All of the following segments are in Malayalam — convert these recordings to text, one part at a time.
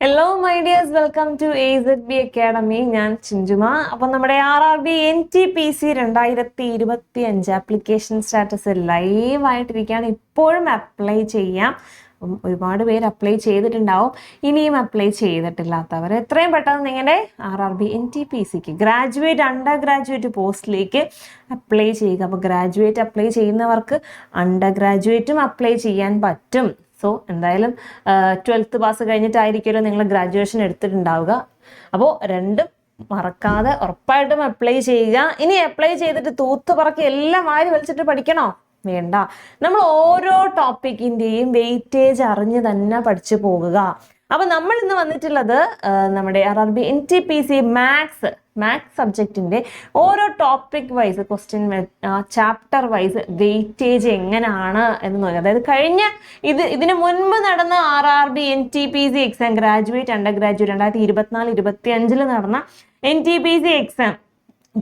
Hello my dears welcome to A Z B academy ഞാൻ ചിഞ്ചുമ. അപ്പം നമ്മുടെ R R B N T P C രണ്ടായിരത്തി ഇരുപത്തി അഞ്ച് ആപ്ലിക്കേഷൻ സ്റ്റാറ്റസ് ലൈവ് ആയിട്ടിരിക്കുകയാണ്. ഇപ്പോഴും അപ്ലൈ ചെയ്യാം. ഒരുപാട് പേര് അപ്ലൈ ചെയ്തിട്ടുണ്ടാവും. ഇനിയും അപ്ലൈ ചെയ്തിട്ടില്ലാത്തവർ എത്രയും പെട്ടെന്ന് നിങ്ങളുടെ R R B N T P സിക്ക് ഗ്രാജുവേറ്റ് അണ്ടർ ഗ്രാജുവേറ്റ് പോസ്റ്റിലേക്ക് അപ്ലൈ ചെയ്യുക. അപ്പോൾ ഗ്രാജുവേറ്റ് അപ്ലൈ ചെയ്യുന്നവർക്ക് അണ്ടർ ഗ്രാജുവേറ്റും അപ്ലൈ ചെയ്യാൻ പറ്റും. സോ എന്തായാലും ട്വൽത്ത് പാസ് കഴിഞ്ഞിട്ടായിരിക്കുമല്ലോ നിങ്ങൾ ഗ്രാജുവേഷൻ എടുത്തിട്ടുണ്ടാവുക. അപ്പോൾ രണ്ടും മറക്കാതെ ഉറപ്പായിട്ടും അപ്ലൈ ചെയ്യുക. ഇനി അപ്ലൈ ചെയ്തിട്ട് തൂത്ത് പറക്കി എല്ലാം വാരി വലിച്ചിട്ട് പഠിക്കണോ? വേണ്ട. നമ്മൾ ഓരോ ടോപ്പിക്കിന്റെയും വെയിറ്റേജ് അറിഞ്ഞ് തന്നെ പഠിച്ചു പോകുക. അപ്പൊ നമ്മൾ ഇന്ന് വന്നിട്ടുള്ളത് നമ്മുടെ R R B N T P C maths maths സബ്ജക്റ്റിന്റെ ഓരോ topic wise question chapter wise weightage എങ്ങനെയാണ് എന്ന് നോക്കുക അതായത് കഴിഞ്ഞ ഇത് ഇതിന് മുൻപ് നടന്ന R R B N T P C exam graduate undergraduate രണ്ടായിരത്തി ഇരുപത്തിനാല് ഇരുപത്തി അഞ്ചിൽ നടന്ന N T P C exam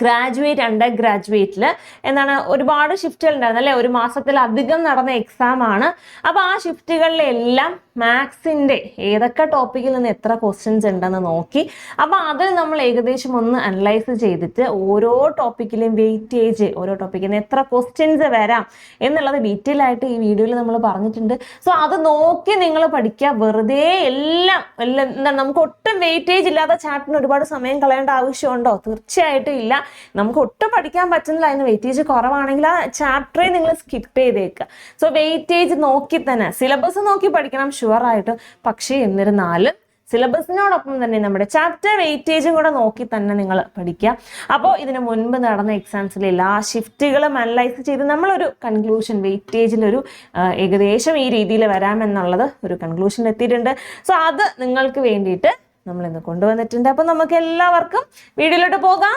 graduate under ഗ്രാജുവേറ്റിൽ എന്താണ് ഒരുപാട് ഷിഫ്റ്റുകൾ ഉണ്ടായിരുന്നു അല്ലെ? ഒരു മാസത്തിലധികം നടന്ന എക്സാം ആണ്. അപ്പോൾ ആ ഷിഫ്റ്റുകളിലെല്ലാം മാത്സിന്റെ ഏതൊക്കെ ടോപ്പിക്കിൽ നിന്ന് എത്ര ക്വസ്റ്റ്യൻസ് ഉണ്ടെന്ന് നോക്കി. അപ്പോൾ അതിൽ നമ്മൾ ഏകദേശം ഒന്ന് അനലൈസ് ചെയ്തിട്ട് ഓരോ ടോപ്പിക്കിലും വെയിറ്റേജ് ഓരോ ടോപ്പിക്കിൽ നിന്ന് എത്ര ക്വസ്റ്റ്യൻസ് വരാം എന്നുള്ളത് ഡീറ്റെയിൽ ആയിട്ട് ഈ വീഡിയോയിൽ നമ്മൾ പറഞ്ഞിട്ടുണ്ട്. സോ അത് നോക്കി നിങ്ങൾ പഠിക്കുക. വെറുതെ എല്ലാം എല്ലാം എന്താണ് നമുക്ക് ഒട്ടും വെയിറ്റേജ് ഇല്ലാത്ത ചാപ്റ്ററിന് ഒരുപാട് സമയം കളയേണ്ട ആവശ്യമുണ്ടോ? തീർച്ചയായിട്ടും ഇല്ല. നമുക്ക് ഒട്ടും പഠിക്കാൻ പറ്റുന്നില്ല അതിന് വെയിറ്റേജ് കുറവാണെങ്കിൽ ആ ചാപ്റ്ററെ നിങ്ങൾ സ്കിപ്പ് ചെയ്തേക്കുക സോ വെയിറ്റേജ് നോക്കി തന്നെ സിലബസ് നോക്കി പഠിക്കണം ഷുവർ ആയിട്ട്. പക്ഷേ എന്നിരുന്നാലും സിലബസിനോടൊപ്പം തന്നെ നമ്മുടെ ചാപ്റ്റർ വെയിറ്റേജും കൂടെ നോക്കി തന്നെ നിങ്ങൾ പഠിക്കുക. അപ്പോൾ ഇതിന് മുൻപ് നടന്ന എക്സാംസിലെ എല്ലാ ഷിഫ്റ്റുകളും അനലൈസ് ചെയ്ത് നമ്മളൊരു കൺക്ലൂഷൻ വെയിറ്റേജിലൊരു ഏകദേശം ഈ രീതിയിൽ വരാമെന്നുള്ളത് ഒരു കൺക്ലൂഷൻ എത്തിയിട്ടുണ്ട്. സോ അത് നിങ്ങൾക്ക് വേണ്ടിയിട്ട് നമ്മൾ ഇന്ന് കൊണ്ടുവന്നിട്ടുണ്ട്. അപ്പോൾ നമുക്ക് എല്ലാവർക്കും വീഡിയോയിലോട്ട് പോകാം.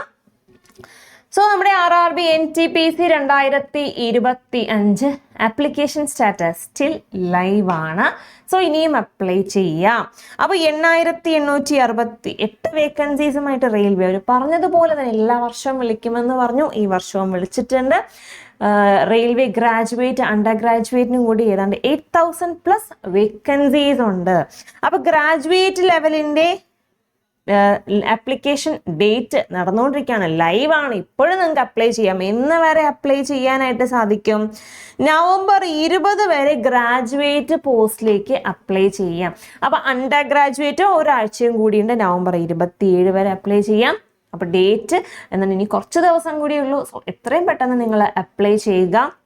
സോ നമ്മുടെ R R B N T P C രണ്ടായിരത്തി ഇരുപത്തി അഞ്ച് ആപ്ലിക്കേഷൻ സ്റ്റാറ്റസ് സ്റ്റിൽ ലൈവ് ആണ്. സോ ഇനിയും അപ്ലൈ ചെയ്യാം. അപ്പോൾ എണ്ണായിരത്തി എണ്ണൂറ്റി അറുപത്തി എട്ട് വേക്കൻസീസുമായിട്ട് റെയിൽവേ അവർ പറഞ്ഞതുപോലെ തന്നെ എല്ലാ വർഷവും വിളിക്കുമെന്ന് പറഞ്ഞു. ഈ വർഷവും വിളിച്ചിട്ടുണ്ട്. റെയിൽവേ ഗ്രാജുവേറ്റ് അണ്ടർ ഗ്രാജുവേറ്റിനും കൂടി ഏതാണ്ട് എയ്റ്റ് തൗസൻഡ് പ്ലസ് വേക്കൻസീസ് ഉണ്ട്. അപ്പോൾ ഗ്രാജുവേറ്റ് ലെവലിന്റെ ആപ്ലിക്കേഷൻ ഡേറ്റ് നടന്നുകൊണ്ടിരിക്കുകയാണ്. ലൈവാണ് ഇപ്പോഴും നിങ്ങൾക്ക് അപ്ലൈ ചെയ്യാം. എന്ന് വരെ അപ്ലൈ ചെയ്യാനായിട്ട് സാധിക്കും. നവംബർ ഇരുപത് വരെ ഗ്രാജുവേറ്റ് പോസ്റ്റിലേക്ക് അപ്ലൈ ചെയ്യാം. അപ്പോൾ അണ്ടർ ഗ്രാജുവേറ്റ് ഒരാഴ്ചയും കൂടിയുണ്ട്. നവംബർ ഇരുപത്തിയേഴ് വരെ അപ്ലൈ ചെയ്യാം. അപ്പോൾ ഡേറ്റ് എന്നാൽ ഇനി കുറച്ച് ദിവസം കൂടിയേ ഉള്ളൂ. സോ എത്രയും പെട്ടെന്ന് നിങ്ങൾ അപ്ലൈ ചെയ്യുക.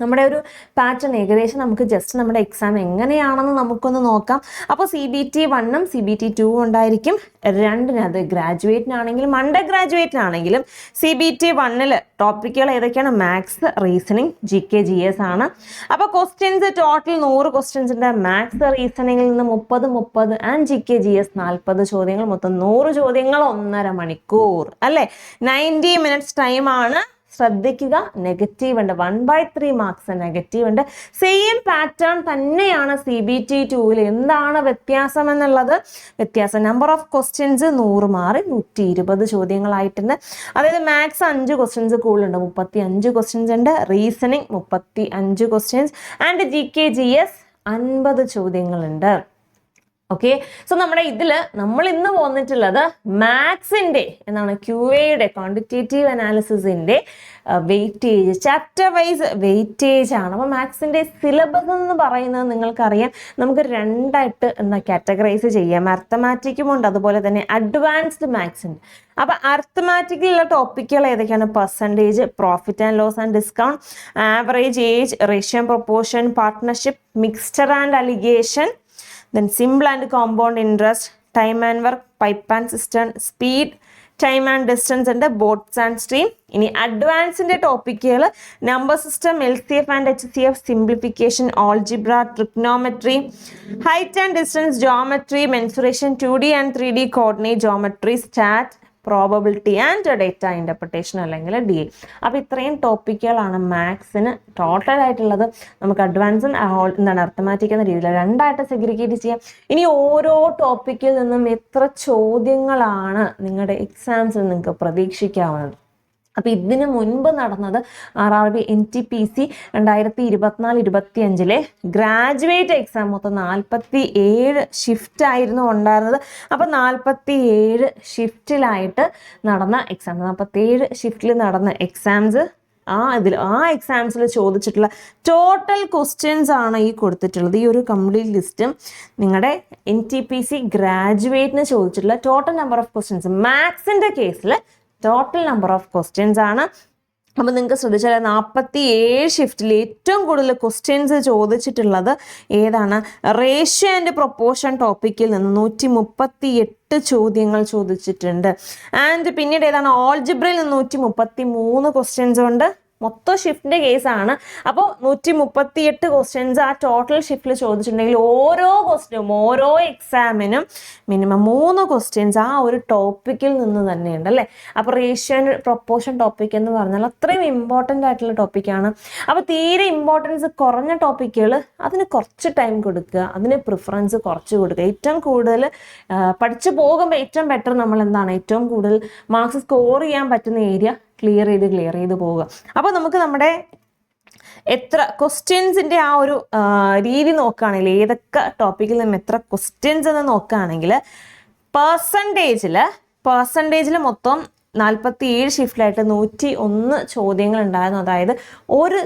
നമ്മുടെ ഒരു പാറ്റേൺ ഏകദേശം നമുക്ക് ജസ്റ്റ് നമ്മുടെ എക്സാം എങ്ങനെയാണെന്ന് നമുക്കൊന്ന് നോക്കാം. അപ്പോൾ സി ബി ടി വണ്ണും സി ബി ടി ടു ഉണ്ടായിരിക്കും. രണ്ടിനത് ഗ്രാജുവേറ്റിനാണെങ്കിലും അണ്ടർ ഗ്രാജുവേറ്റിനാണെങ്കിലും സി ബി ടി വണ്ണിൽ ടോപ്പിക്കുകൾ ഏതൊക്കെയാണ്? Maths reasoning G K G S ആണ്. അപ്പോൾ ക്വസ്റ്റ്യൻസ് ടോട്ടൽ നൂറ് ക്വസ്റ്റ്യൻസിന്റെ മാത്സ് റീസണിങ്ങിൽ നിന്ന് മുപ്പത് മുപ്പത് and G K G S നാൽപ്പത് ചോദ്യങ്ങൾ. മൊത്തം നൂറ് ചോദ്യങ്ങൾ ഒന്നര മണിക്കൂർ. അല്ലേ? നയന്റി മിനിറ്റ്സ് ടൈമാണ് ശ്രദ്ധിക്കുക. നെഗറ്റീവ് ഉണ്ട്. One by three marks negative ഉണ്ട്. സെയിം പാറ്റേൺ തന്നെയാണ് സി ബി ടി ടൂവിൽ എന്താണ് വ്യത്യാസം എന്നുള്ളത്? വ്യത്യാസം. നമ്പർ ഓഫ് ക്വസ്റ്റ്യൻസ് നൂറ് മാറി നൂറ്റി ഇരുപത് ചോദ്യങ്ങളായിട്ടുണ്ട്. അതായത് മാത്സ് അഞ്ച് ക്വസ്റ്റ്യൻസ് കൂടുതലുണ്ട്. മുപ്പത്തി അഞ്ച് ക്വസ്റ്റ്യൻസ് ഉണ്ട്. റീസണിങ് മുപ്പത്തി അഞ്ച് questions and G K G S അൻപത് ചോദ്യങ്ങളുണ്ട്. ഓക്കെ സോ നമ്മുടെ ഇതിൽ നമ്മൾ ഇന്ന് പോന്നിട്ടുള്ളത് മാത്സിന്റെ എന്താണ് ക്യു എയുടെ ക്വാണ്ടിറ്റേറ്റീവ് അനാലിസിസിന്റെ വെയിറ്റേജ് ചാപ്റ്റർ വൈസ് വെയിറ്റേജ് ആണ്. അപ്പോൾ മാത്സിന്റെ സിലബസ് എന്ന് പറയുന്നത് നിങ്ങൾക്കറിയാം. നമുക്ക് രണ്ടായിട്ട് എന്താ കാറ്റഗറൈസ് ചെയ്യാം. അർത്ഥമാറ്റിക്കും ഉണ്ട് അതുപോലെ തന്നെ അഡ്വാൻസ്ഡ് മാത്സ് ഉണ്ട്. അപ്പോൾ അർത്ഥമാറ്റിക്കിലുള്ള ടോപ്പിക്കുകൾ ഏതൊക്കെയാണ്? Percentage profit and loss and discount average age റേഷ്യം proportion partnership mixture and alligation then simple and compound interest time and work pipe and cistern speed time and distance ഉണ്ട് ബോട്ട്സ് ആൻഡ് സ്ട്രീം ഇനി അഡ്വാൻസിന്റെ ടോപ്പിക്കുകൾ number system L C F and H C F simplification algebra trigonometry height and distance geometry mensuration two D and three D coordinate geometry stat probability and data interpretation അല്ലെങ്കിൽ ഡി എ അപ്പോൾ ഇത്രയും ടോപ്പിക്കുകളാണ് മാത്സിന് ടോട്ടൽ ആയിട്ടുള്ളത്. നമുക്ക് അഡ്വാൻസും എന്താണ് അർത്ഥമാറ്റിക് എന്ന രീതിയിൽ രണ്ടായിട്ട് സെഗ്രിഗേറ്റ് ചെയ്യാം. ഇനി ഓരോ ടോപ്പിക്കിൽ നിന്നും എത്ര ചോദ്യങ്ങളാണ് നിങ്ങളുടെ എക്സാംസിൽ നിങ്ങൾക്ക് പ്രതീക്ഷിക്കാവുന്നത്? അപ്പോൾ ഇതിനു മുൻപ് നടന്നത് R R B N T P C രണ്ടായിരത്തി ഇരുപത്തിനാല് ഇരുപത്തി അഞ്ചിലെ ഗ്രാജുവേറ്റ് എക്സാം മൊത്തം നാൽപ്പത്തി ഏഴ് ഷിഫ്റ്റ് ആയിരുന്നു ഉണ്ടായിരുന്നത്. അപ്പോൾ നാൽപ്പത്തി ഏഴ് ഷിഫ്റ്റിലായിട്ട് നടന്ന എക്സാം നാൽപ്പത്തി ഏഴ് ഷിഫ്റ്റിൽ നടന്ന എക്സാംസ് ആ ഇതിൽ ആ എക്സാംസിൽ ചോദിച്ചിട്ടുള്ള ടോട്ടൽ ക്വസ്റ്റ്യൻസ് ആണ് ഈ കൊടുത്തിട്ടുള്ളത്. ഈ ഒരു കംപ്ലീറ്റ് ലിസ്റ്റും നിങ്ങളുടെ എൻ ടി പി സി ഗ്രാജുവേറ്റിന് ചോദിച്ചിട്ടുള്ള ടോട്ടൽ നമ്പർ ഓഫ് ക്വസ്റ്റ്യൻസ് മാത്സിന്റെ കേസിൽ ടോട്ടൽ നമ്പർ ഓഫ് ക്വസ്റ്റ്യൻസ് ആണ്. അപ്പോൾ നിങ്ങൾക്ക് ശ്രദ്ധിച്ചാൽ നാൽപ്പത്തി ഏഴ് ഷിഫ്റ്റിൽ ഏറ്റവും കൂടുതൽ ക്വസ്റ്റ്യൻസ് ചോദിച്ചിട്ടുള്ളത് ഏതാണ്? റേഷ്യോ ആൻഡ് പ്രൊപ്പോർഷൻ ടോപ്പിക്കിൽ നിന്ന് നൂറ്റി മുപ്പത്തി എട്ട് ചോദ്യങ്ങൾ ചോദിച്ചിട്ടുണ്ട്. ആൻഡ് പിന്നീട് ഏതാണ്? ഓൾജിബ്രയിൽ നിന്ന് നൂറ്റി മുപ്പത്തി മൂന്ന് ക്വസ്റ്റ്യൻസ് ഉണ്ട്. മൊത്തം ഷിഫ്റ്റിന്റെ കേസാണ് അപ്പോൾ നൂറ്റി മുപ്പത്തി എട്ട് ക്വസ്റ്റ്യൻസ് ആ ടോട്ടൽ ഷിഫ്റ്റിൽ ചോദിച്ചിട്ടുണ്ടെങ്കിൽ ഓരോ ക്വസ്റ്റ്യനും ഓരോ എക്സാമിനും മിനിമം മൂന്ന് ക്വസ്റ്റ്യൻസ് ആ ഒരു ടോപ്പിക്കിൽ നിന്ന് തന്നെയുണ്ട് അല്ലേ? അപ്പോൾ റേഷ്യൻ പ്രൊപ്പോഷൻ ടോപ്പിക് എന്ന് പറഞ്ഞാൽ അത്രയും ഇമ്പോർട്ടന്റ് ആയിട്ടുള്ള ടോപ്പിക്കാണ് അപ്പോൾ തീരെ ഇമ്പോർട്ടൻസ് കുറഞ്ഞ ടോപ്പിക്കുകൾ അതിന് കുറച്ച് ടൈം കൊടുക്കുക അതിന് പ്രിഫറൻസ് കുറച്ച് കൊടുക്കുക. ഏറ്റവും കൂടുതൽ പഠിച്ചു പോകുമ്പോൾ ഏറ്റവും ബെറ്റർ നമ്മൾ എന്താണ് ഏറ്റവും കൂടുതൽ മാർക്സ് സ്കോർ ചെയ്യാൻ പറ്റുന്ന ഏരിയ ക്ലിയർ ചെയ്ത് ക്ലിയർ ചെയ്ത് പോവുക. അപ്പോൾ നമുക്ക് നമ്മുടെ എത്ര ക്വസ്റ്റ്യൻസിന്റെ ആ ഒരു രീതി നോക്കുകയാണെങ്കിൽ ഏതൊക്കെ ടോപ്പിക്കിൽ നിന്ന് എത്ര ക്വസ്റ്റ്യൻസ് എന്ന് നോക്കുകയാണെങ്കിൽ പേഴ്സന്റേജിൽ പേഴ്സന്റേജിൽ മൊത്തം നാൽപ്പത്തി ഏഴ് ഷിഫ്റ്റിലായിട്ട് നൂറ്റി ഒന്ന് ചോദ്യങ്ങൾ ഉണ്ടായിരുന്നു അതായത് ഒരു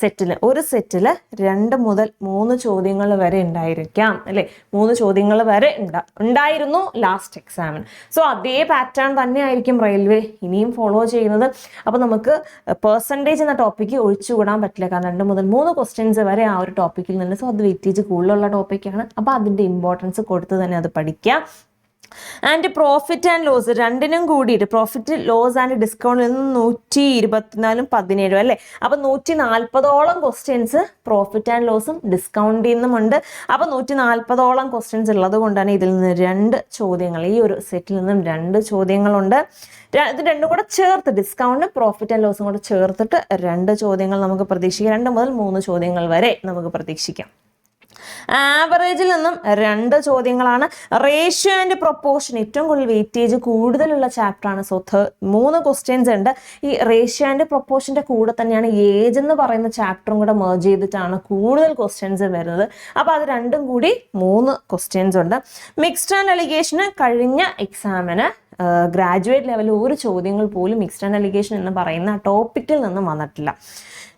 സെറ്റിൽ ഒരു സെറ്റിൽ രണ്ട് മുതൽ മൂന്ന് ചോദ്യങ്ങൾ വരെ ഉണ്ടായിരിക്കാം അല്ലേ? മൂന്ന് ചോദ്യങ്ങൾ വരെ ഉണ്ടാ ഉണ്ടായിരുന്നു ലാസ്റ്റ് എക്സാമിന് സോ അതേ പാറ്റേൺ തന്നെ ആയിരിക്കും റെയിൽവേ ഇനിയും ഫോളോ ചെയ്യുന്നത്. അപ്പോൾ നമുക്ക് പേഴ്സന്റേജ് എന്ന ടോപ്പിക്ക് ഒഴിച്ചുകൂടാൻ പറ്റില്ല. കാരണം രണ്ട് മുതൽ മൂന്ന് ക്വസ്റ്റ്യൻസ് വരെ ആ ഒരു ടോപ്പിക്കിൽ നിന്ന്. സോ അത് വെയിറ്റേജ് കൂടുതലുള്ള ടോപ്പിക്കാണ് അപ്പോൾ അതിന്റെ ഇമ്പോർട്ടൻസ് കൊടുത്ത് തന്നെ അത് പഠിക്കുക ആൻഡ് പ്രോഫിറ്റ് ആൻഡ് ലോസ് രണ്ടിനും കൂടിയിട്ട് പ്രോഫിറ്റ് ലോസ് ആൻഡ് ഡിസ്കൗണ്ടിൽ നിന്ന് നൂറ്റി ഇരുപത്തിനാലും പതിനേഴും അല്ലേ? അപ്പം നൂറ്റി നാൽപ്പതോളം ക്വസ്റ്റ്യൻസ് പ്രോഫിറ്റ് ആൻഡ് ലോസും ഡിസ്കൗണ്ടിൽ നിന്നുമുണ്ട് അപ്പം നൂറ്റി നാൽപ്പതോളം ക്വസ്റ്റ്യൻസ് ഉള്ളത് കൊണ്ടാണ് ഇതിൽ നിന്ന് രണ്ട് ചോദ്യങ്ങൾ ഈ ഒരു സെറ്റിൽ നിന്നും രണ്ട് ചോദ്യങ്ങളുണ്ട്. ഇത് രണ്ടും കൂടെ ചേർത്ത് ഡിസ്കൗണ്ട് പ്രോഫിറ്റ് ആൻഡ് ലോസും കൂടെ ചേർത്തിട്ട് രണ്ട് ചോദ്യങ്ങൾ നമുക്ക് പ്രതീക്ഷിക്കാം. രണ്ട് മുതൽ മൂന്ന് ചോദ്യങ്ങൾ വരെ നമുക്ക് പ്രതീക്ഷിക്കാം. ആവറേജിൽ നിന്നും രണ്ട് ചോദ്യങ്ങളാണ്. റേഷ്യോ ആൻഡ് പ്രൊപ്പോർഷൻ ഏറ്റവും കൂടുതൽ വെയിറ്റേജ് കൂടുതലുള്ള ചാപ്റ്ററാണ് സോ മൂന്ന് ക്വസ്റ്റ്യൻസ് ഉണ്ട്. ഈ റേഷ്യോ ആൻഡ് പ്രൊപ്പോർഷന്റെ കൂടെ തന്നെയാണ് ഏജ് എന്ന് പറയുന്ന ചാപ്റ്ററും കൂടെ മേർജ് ചെയ്തിട്ടാണ് കൂടുതൽ ക്വസ്റ്റ്യൻസ് വരുന്നത്. അപ്പോൾ അത് രണ്ടും കൂടി മൂന്ന് ക്വസ്റ്റ്യൻസ് ഉണ്ട്. മിക്സ്ഡ് ആൻഡ് അലിഗേഷന് കഴിഞ്ഞ എക്സാമിന് ഗ്രാജുവേറ്റ് ലെവലിൽ ഒരു ചോദ്യങ്ങൾ പോലും മിക്സ്ഡ് ആൻഡ് അലിഗേഷൻ എന്ന് പറയുന്ന ടോപ്പിക്കിൽ നിന്നും വന്നിട്ടില്ല.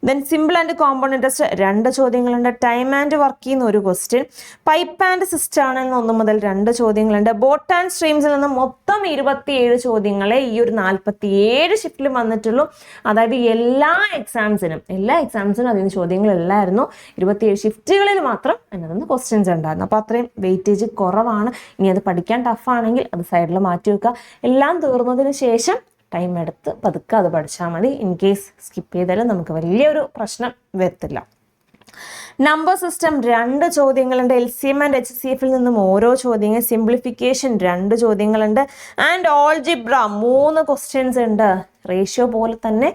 Then simple and compound interest രണ്ട് ചോദ്യങ്ങളുണ്ട്. ടൈം ആൻഡ് വർക്ക് ചെയ്യുന്ന ഒരു ക്വസ്റ്റ്യൻ പൈപ്പ് ആൻഡ് സിസ്റ്റം ആണെന്ന് ഒന്ന് മുതൽ രണ്ട് ചോദ്യങ്ങളുണ്ട്. ബോട്ട് ആൻഡ് സ്ട്രീംസിൽ നിന്ന് മൊത്തം ഇരുപത്തിയേഴ് ചോദ്യങ്ങളെ ഈ ഒരു നാൽപ്പത്തി ഏഴ് ഷിഫ്റ്റിൽ വന്നിട്ടുള്ളൂ. അതായത് എല്ലാ എക്സാംസിനും എല്ലാ എക്സാംസിനും അതിന് ചോദ്യങ്ങളില്ലായിരുന്നു. ഇരുപത്തിയേഴ് ഷിഫ്റ്റുകളിൽ മാത്രം അതിനകത്ത് ക്വസ്റ്റ്യൻസ് ഉണ്ടായിരുന്നു. അപ്പോൾ അത്രയും വെയിറ്റേജ് കുറവാണ്. ഇനി അത് പഠിക്കാൻ ടഫാണെങ്കിൽ അത് സൈഡിൽ മാറ്റി വെക്കുക. എല്ലാം തീർന്നതിന് ശേഷം ടൈം എടുത്ത് പതുക്കെ അത് പഠിച്ചാൽ മതി. ഇൻ കേസ് സ്കിപ്പ് ചെയ്താലും നമുക്ക് വലിയൊരു പ്രശ്നം വരത്തില്ല. നമ്പർ സിസ്റ്റം രണ്ട് ചോദ്യങ്ങളുണ്ട്. L C M and H C എഫിൽ നിന്നും ഓരോ ചോദ്യങ്ങൾ സിംപ്ലിഫിക്കേഷൻ രണ്ട് ചോദ്യങ്ങളുണ്ട്. ആൻഡ് ഓൾജിബ്ര മൂന്ന് ക്വസ്റ്റ്യൻസ് ഉണ്ട്. റേഷ്യോ പോലെ തന്നെ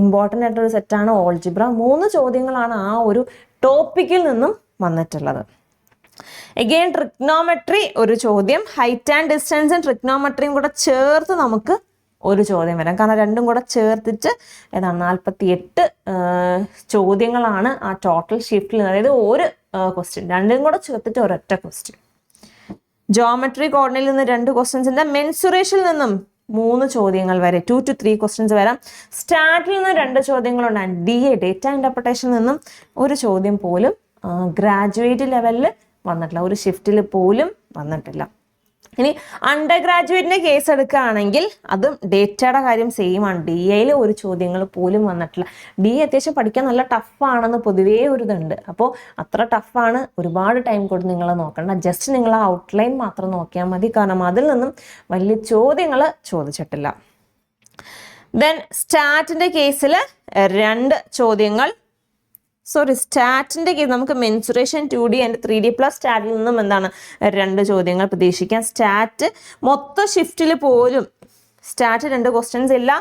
ഇമ്പോർട്ടന്റ് ആയിട്ടൊരു സെറ്റാണ് ഓൾജിബ്ര മൂന്ന് ചോദ്യങ്ങളാണ് ആ ഒരു ടോപ്പിക്കിൽ നിന്നും വന്നിട്ടുള്ളത്. എഗെയിൻ ട്രിഗ്നോമെട്രി ഒരു ചോദ്യം. ഹൈറ്റ് ആൻഡ് ഡിസ്റ്റൻസും ട്രിഗ്നോമെട്രിയും കൂടെ ചേർത്ത് നമുക്ക് ഒരു ചോദ്യം വരാം. കാരണം രണ്ടും കൂടെ ചേർത്തിട്ട് ഏതാണ് നാൽപ്പത്തി എട്ട് ചോദ്യങ്ങളാണ് ആ ടോട്ടൽ ഷിഫ്റ്റിൽ അതായത് ഒരു ക്വസ്റ്റ്യൻ രണ്ടും കൂടെ ചേർത്തിട്ട് ഒരൊറ്റ ക്വസ്റ്റ്യൻ ജോമെട്രി കോർഡിനിൽ നിന്ന് രണ്ട് ക്വസ്റ്റ്യൻസിന്റെ ഉണ്ട് മെൻസുറേഷനിൽ നിന്നും മൂന്ന് ചോദ്യങ്ങൾ വരെ ടു ടു ത്രീ ക്വസ്റ്റ്യൻസ് വരാം. സ്റ്റാർട്ടിൽ നിന്ന് രണ്ട് ചോദ്യങ്ങളുണ്ട്. ഡി എ ഡേറ്റ ഇന്റർപ്രിട്ടേഷനിൽ നിന്നും ഒരു ചോദ്യം പോലും ഗ്രാജുവേറ്റ് ലെവലിൽ വന്നിട്ടില്ല. ഒരു ഷിഫ്റ്റിൽ പോലും വന്നിട്ടില്ല. ഇനി അണ്ടർ ഗ്രാജുവേറ്റിന്റെ കേസ് എടുക്കുകയാണെങ്കിൽ അതും ഡേറ്റയുടെ കാര്യം സെയിം ആണ്. ഡി എയിൽ ഒരു ചോദ്യങ്ങൾ പോലും വന്നിട്ടില്ല. ഡി എ അത്യാവശ്യം പഠിക്കാൻ നല്ല ടഫാണെന്ന് പൊതുവേ ഒരു ഇതുണ്ട്. അപ്പോൾ അത്ര ടഫാണ് ഒരുപാട് ടൈം കൊടുത്ത് നിങ്ങൾ നോക്കണ്ട. ജസ്റ്റ് നിങ്ങൾ ആ ഔട്ട്ലൈൻ മാത്രം നോക്കിയാൽ മതി. കാരണം അതിൽ നിന്നും വലിയ ചോദ്യങ്ങൾ ചോദിച്ചിട്ടില്ല. ദെൻ സ്റ്റാറ്റിന്റെ കേസിൽ രണ്ട് ചോദ്യങ്ങൾ സോറി സ്റ്റാറ്റിന്റെ കേസ് നമുക്ക് mensuration two D and three D plus സ്റ്റാറ്റിൽ നിന്നും എന്താണ് രണ്ട് ചോദ്യങ്ങൾ പ്രതീക്ഷിക്കാം. സ്റ്റാറ്റ് മൊത്തം ഷിഫ്റ്റിൽ പോലും സ്റ്റാറ്റ് രണ്ട് ക്വസ്റ്റ്യൻസ് ഇല്ല.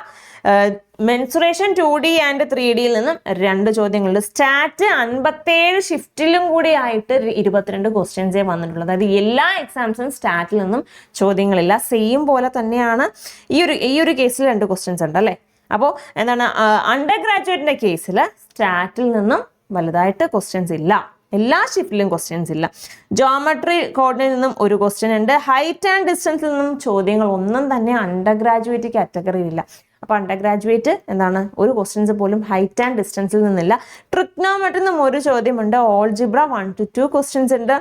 Mensuration two D and three ഡിയിൽ നിന്നും രണ്ട് ചോദ്യങ്ങളുണ്ട്. സ്റ്റാറ്റ് അൻപത്തേഴ് ഷിഫ്റ്റിലും കൂടി ആയിട്ട് ഇരുപത്തിരണ്ട് ക്വസ്റ്റ്യൻസേ വന്നിട്ടുള്ളൂ അതായത് എല്ലാ എക്സാംസും സ്റ്റാറ്റിൽ നിന്നും ചോദ്യങ്ങളില്ല. സെയിം പോലെ തന്നെയാണ് ഈ ഒരു ഈ ഒരു കേസിൽ രണ്ട് ക്വസ്റ്റ്യൻസ് ഉണ്ട് അല്ലേ? അപ്പോൾ എന്താണ് അണ്ടർ ഗ്രാജുവേറ്റിന്റെ കേസിൽ സ്റ്റാറ്റിൽ നിന്നും വലുതായിട്ട് ക്വസ്റ്റ്യൻസ് ഇല്ല. എല്ലാ ഷിഫ്റ്റിലും ക്വസ്റ്റ്യൻസ് ഇല്ല. ജോമെട്രി കോഡിൽ നിന്നും ഒരു ക്വസ്റ്റ്യൻ ഉണ്ട്. ഹൈറ്റ് ആൻഡ് ഡിസ്റ്റൻസിൽ നിന്നും ചോദ്യങ്ങൾ ഒന്നും തന്നെ അണ്ടർ ഗ്രാജുവേറ്റ് കാറ്റഗറിയിലില്ല അപ്പൊ അണ്ടർ ഗ്രാജുവേറ്റ് എന്താണ്? ഒരു ക്വസ്റ്റ്യൻസ് പോലും ഹൈറ്റ് ആൻഡ് ഡിസ്റ്റൻസിൽ നിന്നില്ല. ട്രിക്നോമെട്രിൽ നിന്നും ഒരു ചോദ്യമുണ്ട്. Algebra one two two questions ഉണ്ട്.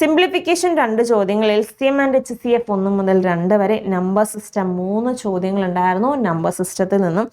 സിംപ്ലിഫിക്കേഷൻ രണ്ട് ചോദ്യങ്ങൾ L C M and H C F ഒന്ന് മുതൽ രണ്ട് വരെ. നമ്പർ സിസ്റ്റം മൂന്ന് ചോദ്യങ്ങൾ ഉണ്ടായിരുന്നു. നമ്പർ സിസ്റ്റത്തിൽ നിന്നും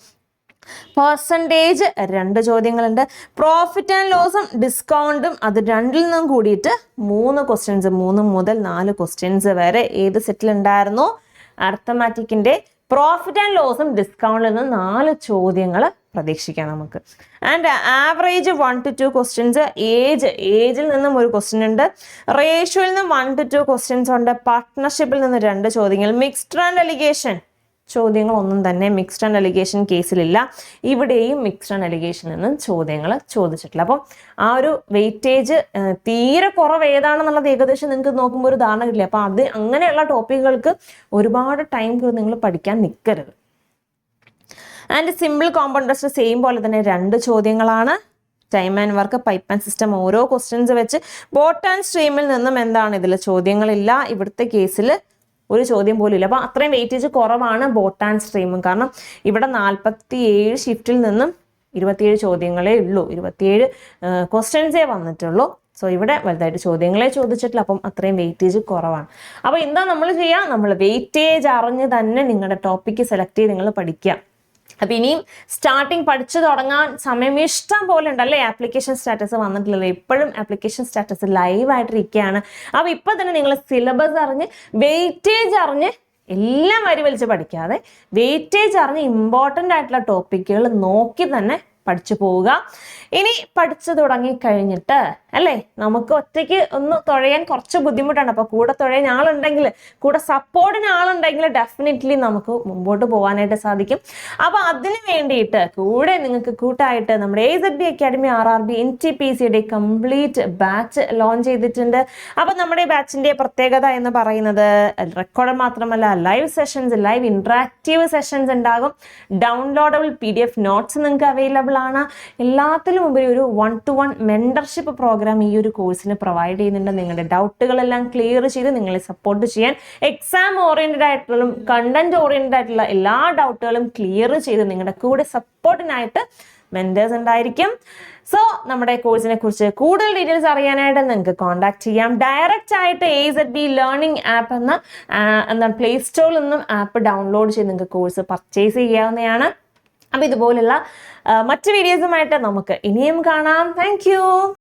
പെർസെന്റേജ് രണ്ട് ചോദ്യങ്ങളുണ്ട്. പ്രോഫിറ്റ് ആൻഡ് ലോസും ഡിസ്കൗണ്ടും അത് രണ്ടിൽ നിന്നും കൂടിയിട്ട് മൂന്ന് ക്വസ്റ്റ്യൻസ് മൂന്ന് മുതൽ നാല് ക്വസ്റ്റ്യൻസ് വരെ ഏത് സെറ്റിൽ ഉണ്ടായിരുന്നു? അർത്ഥമാറ്റിക്കിന്റെ പ്രോഫിറ്റ് ആൻഡ് ലോസും ഡിസ്കൗണ്ടിൽ നിന്ന് നാല് ചോദ്യങ്ങൾ പ്രതീക്ഷിക്കാം നമുക്ക്. And average one two two questions age ഏജിൽ നിന്നും ഒരു ക്വസ്റ്റ്യൻ ഉണ്ട്. റേഷ്യോയിൽ നിന്നും വൺ ടു ടു ക്വസ്റ്റ്യൻസ് ഉണ്ട്. പാർട്ട്ണർഷിപ്പിൽ നിന്ന് രണ്ട് ചോദ്യങ്ങൾ. മിക്സ്ഡ് ആൻഡ് അലിഗേഷൻ ചോദ്യങ്ങളൊന്നും തന്നെ മിക്സ്ഡ് ആൻഡ് അലിഗേഷൻ കേസിലില്ല ഇവിടെയും മിക്സ്ഡ് ആൻഡ് അലിഗേഷൻ നിന്ന് ചോദ്യങ്ങൾ ചോദിച്ചിട്ടില്ല. അപ്പം ആ ഒരു വെയിറ്റേജ് തീരെ കുറവ് ഏതാണെന്നുള്ളത് ഏകദേശം നിങ്ങൾക്ക് നോക്കുമ്പോൾ ഒരു ധാരണ കിട്ടില്ല? അപ്പം അത് അങ്ങനെയുള്ള ടോപ്പിക്കുകൾക്ക് ഒരുപാട് ടൈം നിങ്ങൾ പഠിക്കാൻ നിൽക്കരുത് and simple compound test same പോലെ തന്നെ രണ്ട് ചോദ്യങ്ങളാണ്. Time and work pipe and system ഓരോ ക്വസ്റ്റ്യൻസ് വെച്ച് ബോട്ട് ആൻഡ് സ്ട്രീമിൽ നിന്നും എന്താണ് ഇതിൽ ചോദ്യങ്ങളില്ല. ഇവിടുത്തെ കേസിൽ ഒരു ചോദ്യം പോലും ഇല്ല. അപ്പോൾ അത്രയും വെയിറ്റേജ് കുറവാണ് ബോട്ട് ആൻഡ് സ്ട്രീമും. കാരണം ഇവിടെ നാൽപ്പത്തി ഏഴ് ഷിഫ്റ്റിൽ നിന്നും ഇരുപത്തിയേഴ് ചോദ്യങ്ങളേ ഉള്ളൂ. ഇരുപത്തിയേഴ് ക്വസ്റ്റ്യൻസേ വന്നിട്ടുള്ളൂ. സോ ഇവിടെ വലുതായിട്ട് ചോദ്യങ്ങളെ ചോദിച്ചിട്ടില്ല. അപ്പം അത്രയും വെയിറ്റേജ് കുറവാണ്. അപ്പോൾ എന്താ നമ്മൾ ചെയ്യുക നമ്മൾ വെയിറ്റേജ് അറിഞ്ഞ് തന്നെ നിങ്ങളുടെ ടോപ്പിക്ക് സെലക്ട് ചെയ്ത് നിങ്ങൾ പഠിക്കുക. അപ്പൊ ഇനിയും സ്റ്റാർട്ടിങ് പഠിച്ചു തുടങ്ങാൻ സമയം ഇഷ്ടം പോലെ ഉണ്ടല്ലേ ആപ്ലിക്കേഷൻ സ്റ്റാറ്റസ് വന്നിട്ടില്ലല്ലോ. ഇപ്പോഴും ആപ്ലിക്കേഷൻ സ്റ്റാറ്റസ് ലൈവ് ആയിട്ടിരിക്കുകയാണ്. അപ്പൊ ഇപ്പൊ തന്നെ നിങ്ങൾ സിലബസ് അറിഞ്ഞ് വെയിറ്റേജ് അറിഞ്ഞ് എല്ലാം വരി വലിച്ച് പഠിക്കാതെ വെയിറ്റേജ് അറിഞ്ഞ് ഇമ്പോർട്ടന്റ് ആയിട്ടുള്ള ടോപ്പിക്കുകൾ നോക്കി തന്നെ പഠിച്ചു പോവുക. ഇനി പഠിച്ചു തുടങ്ങി കഴിഞ്ഞിട്ട് അല്ലേ? നമുക്ക് ഒറ്റയ്ക്ക് ഒന്ന് തുഴയാൻ കുറച്ച് ബുദ്ധിമുട്ടാണ്. അപ്പോൾ കൂടെ തുഴയാൻ ആളുണ്ടെങ്കിൽ കൂടെ സപ്പോർട്ടിന് ആളുണ്ടെങ്കിൽ ഡെഫിനറ്റ്ലി നമുക്ക് മുമ്പോട്ട് പോകാനായിട്ട് സാധിക്കും. അപ്പോൾ അതിന് വേണ്ടിയിട്ട് കൂടെ നിങ്ങൾക്ക് കൂട്ടായിട്ട് നമ്മുടെ A Z B academy R R B N T P സിയുടെ കംപ്ലീറ്റ് ബാച്ച് ലോഞ്ച് ചെയ്തിട്ടുണ്ട്. അപ്പോൾ നമ്മുടെ ബാച്ചിന്റെ പ്രത്യേകത എന്ന് പറയുന്നത് റെക്കോർഡ് മാത്രമല്ല live sessions live interactive sessions ഉണ്ടാകും. Downloadable P D F notes നിങ്ങൾക്ക് അവൈലബിൾ ആണ് എല്ലാത്തിലും ഉപരി ഒരു one to one mentorship programme ഈ ഒരു കോഴ്സിന് പ്രൊവൈഡ് ചെയ്യുന്നുണ്ട്. നിങ്ങളുടെ ഡൗട്ടുകളെല്ലാം ക്ലിയർ ചെയ്ത് നിങ്ങളെ സപ്പോർട്ട് ചെയ്യാൻ എക്സാം ഓറിയന്റഡ് ആയിട്ടുള്ള കണ്ടന്റ് ഓറിയന്റഡ് ആയിട്ടുള്ള എല്ലാ ഡൗട്ടുകളും ക്ലിയർ ചെയ്ത് നിങ്ങളുടെ കൂടെ സപ്പോർട്ടിനായിട്ട് മെന്റേഴ്സ് ഉണ്ടായിരിക്കും. സോ നമ്മുടെ കോഴ്സിനെ കുറിച്ച് കൂടുതൽ ഡീറ്റെയിൽസ് അറിയാനായിട്ട് നിങ്ങൾക്ക് കോൺടാക്ട് ചെയ്യാം. ഡയറക്റ്റ് ആയിട്ട് A Z B learning app എന്ന എന്താ പ്ലേ സ്റ്റോറിൽ നിന്നും ആപ്പ് ഡൗൺലോഡ് ചെയ്ത് നിങ്ങൾക്ക് കോഴ്സ് പർച്ചേസ് ചെയ്യാവുന്നതാണ്. അപ്പോൾ ഇതുപോലുള്ള മറ്റ് വീഡിയോസുമായിട്ട് നമുക്ക് ഇനിയും കാണാം. താങ്ക്